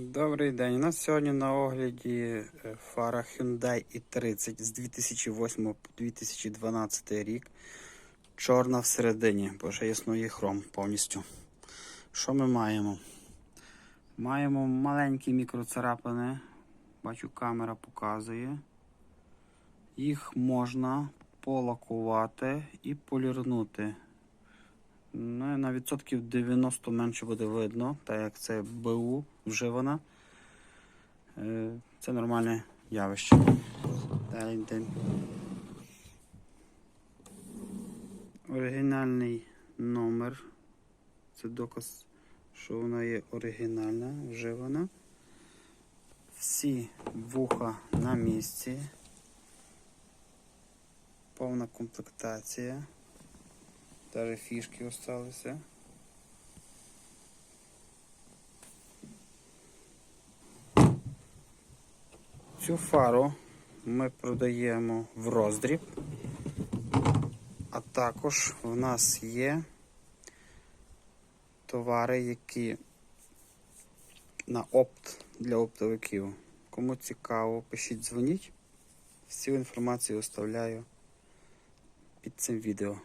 Добрий день. У нас сьогодні на огляді е, фара Hyundai i30 з 2008 по 2012 рік. Чорна всередині, бо ще існує хром повністю. Що ми маємо? Маємо маленькі мікроцарапини. Бачу, камера показує. Їх можна полакувати і полірнути. На відсотків 90 менше буде видно, так як це БУ вживана. Е, Це нормальне явище. Оригінальний номер. Це доказ, що вона є оригінальна, вживана. Всі вуха на місці. Повна комплектація. Даже фішки осталися. Цю фару ми продаємо в роздріб, а також в нас є товари, які на опт для оптовиків. Кому цікаво, пишіть, дзвоніть. Всю інформацію оставляю під цим відео.